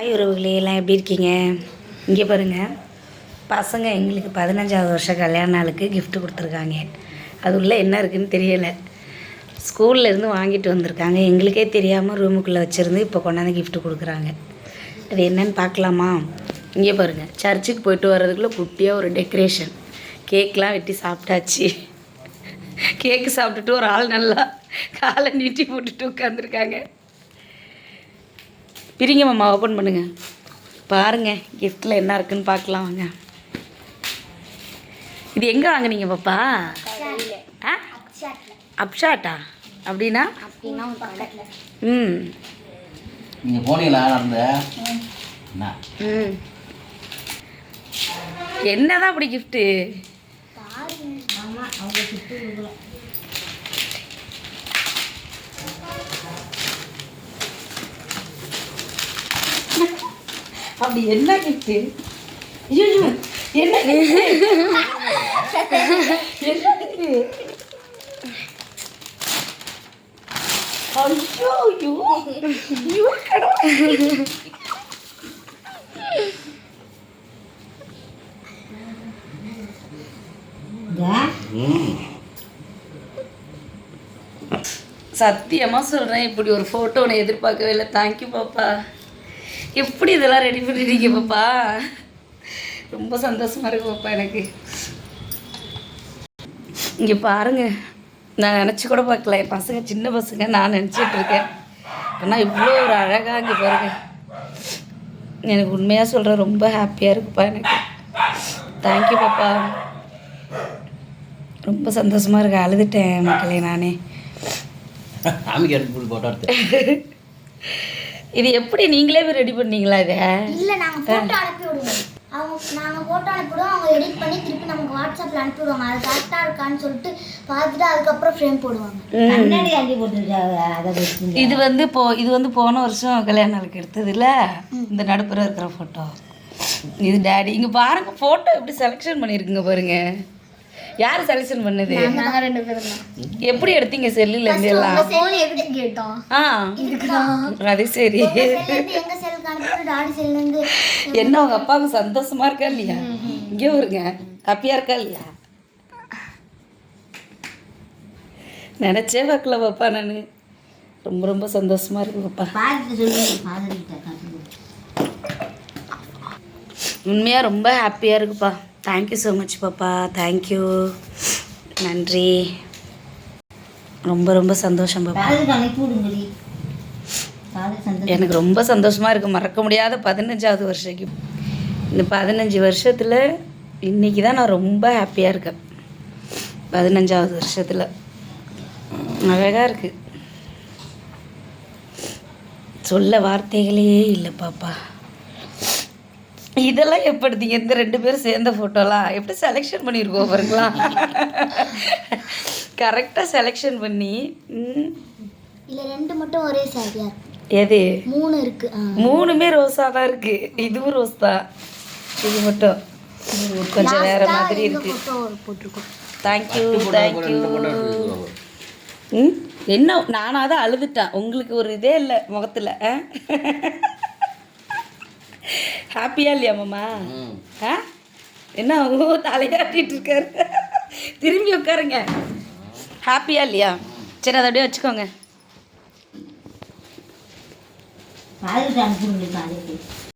Hi உறவுகளே எல்லாம் எப்படி இருக்கீங்க? இங்கே பாருங்கள் பசங்க எங்களுக்கு பதினஞ்சாவது வருஷம் கல்யாண நாளுக்கு கிஃப்ட் கொடுத்துருக்காங்க. அது உள்ளே என்ன இருக்குன்னு தெரியலை. ஸ்கூல்லேருந்து வாங்கிட்டு வந்திருக்காங்க. எங்களுக்கே தெரியாமல் ரூமுக்குள்ளே வச்சுருந்து இப்போ கொண்டாந்து கிஃப்ட் கொடுக்குறாங்க. அது என்னன்னு பார்க்கலாமா? இங்கே பாருங்கள் சர்ச்சுக்கு போயிட்டு வர்றதுக்குள்ளே குட்டியாக ஒரு டெக்கரேஷன் கேக்லாம் வெட்டி சாப்பிட்டாச்சு. கேக்கு சாப்பிட்டுட்டு ஒரு ஆள் நல்லா காலை நீட்டி போட்டுட்டு உட்காந்துருக்காங்க பிரிங்க மாமா ஓப்பன் பண்ணுங்க. பாருங்க கிஃப்டில் என்ன இருக்குன்னு பார்க்கலாம் வாங்க. இது எங்கே வாங்குனீங்க பாப்பா? ஆ? அப்ஷாட்டா? அப்படின்னா? ம். நீங்கள் போனீங்களா நடந்து என்ன? ம். என்னதான் அப்படி கிஃப்ட்டு அப்படி என்ன கிஃப்ட்டு ஐயோ என்ன gift? சத்தியமாக சொல்கிறேன் இப்படி ஒரு ஃபோட்டோ ஒன்று எதிர்பார்க்கவே இல்லை. தேங்க்யூ பாப்பா. எப்படி இதெல்லாம் ரெடி பண்ணிட்டீங்க பாப்பா? ரொம்ப சந்தோஷமா இருக்கு பாப்பா எனக்கு. இங்கே பாருங்க நான் நினச்சி கூட பார்க்கல. என் பசங்க சின்ன பசங்க நான் நினச்சிட்டு இருக்கேன். ஆனால் இவ்வளோ ஒரு அழகாக இங்கே பாருங்க. எனக்கு உண்மையாக சொல்கிறேன் ரொம்ப ஹாப்பியாக இருக்குப்பா எனக்கு. தேங்க்யூ பாப்பா. ரொம்ப சந்தோஷமாக இருக்கு. அழுதுட்டேன் மக்களே நானே. சாமிக்கு எடுத்து போட்டோ எடுத்து இது எப்படி நீங்களே போய் ரெடி பண்ணீங்களா இதை? இல்ல நாங்க போட்டோ அனுப்பி விடுவோம். அவங்க நாங்க போட்டோ அனுப்பிடுவோம் அவங்க எடிட் பண்ணி திருப்பி நமக்கு வாட்ஸ்அப்ல அனுப்பி விடுவாங்க. அது கரெக்டா இருக்கான்னு சொல்லிட்டு பார்த்துட்டு அதுக்கப்புறம் ஃப்ரேம் போடுவாங்க. இது வந்து போ இது வந்து போன வருஷம் கல்யாண நாளுக்கு எடுத்ததுல இந்த நடுப்புற இருக்கிற ஃபோட்டோ இது டேடி இங்க பாருங்க ஃபோட்டோ எப்படி செலெக்ஷன் பண்ணியிருக்குங்க பாருங்க. யார் செலெக்ஷன் பண்ணது? நாங்க ரெண்டு பேரும் தான். எப்படி எடுத்தீங்க செல்லுல இருந்து எல்லாம்? போன் எப்படி கேட்டோம்? ஆ. அது சரி. என்ன உங்க அப்பாவுக்கு சந்தோஷமா இருக்கா இல்லையா? இங்கே வருங்க. ஹாப்பியா இருக்கா இல்லையா? நினைச்சே பார்க்கல பாப்பா நான். ரொம்ப ரொம்ப சந்தோஷமா இருக்கு பாப்பா. உண்மையாக ரொம்ப ஹாப்பியாக இருக்குப்பா தேங்க்யூ ஸோ மச் பாப்பா தேங்க்யூ நன்றி ரொம்ப ரொம்ப சந்தோஷம் பாப்பா எனக்கு ரொம்ப சந்தோஷமாக இருக்குது மறக்க முடியாத பதினஞ்சாவது வருஷம் இந்த பதினஞ்சு வருஷத்தில் இன்றைக்கி தான் நான் ரொம்ப ஹாப்பியாக இருக்கேன். பதினஞ்சாவது வருஷத்தில். அழகாக இருக்குது சொல்ல வார்த்தைகளே இல்லை பாப்பா இதெல்லாம் எப்படிங்க இந்த ரெண்டு பேரும் சேர்ந்த ஃபோட்டோலாம் எப்படி செலெக்ஷன் பண்ணியிருக்கோம் பாருங்களா கரெக்டாக செலெக்ஷன் பண்ணி ம், இல்ல ரெண்டு மட்டும் ஒரே சாரியா இருக்கு. எது? மூணு இருக்கு. மூணுமே ரோஸாக தான் இருக்கு. இதுவும் ரோஸ் தான். இது மட்டும். கொஞ்சம் வேற மாதிரி இருக்கு. தேங்க்யூ தேங்க்யூ ம்? என்ன? நானாக தான் அழுதுட்டேன். உங்களுக்கு ஒரு இதே இல்லை முகத்தில். ஹாப்பியா இல்லையா மாமா? ஆ? என்ன ஓ தலையாட்டிட்டு இருக்காரு. திரும்பி உட்காருங்க. ஹாப்பியா இல்லையா? சரி அதை அப்படியே வச்சுக்கோங்க.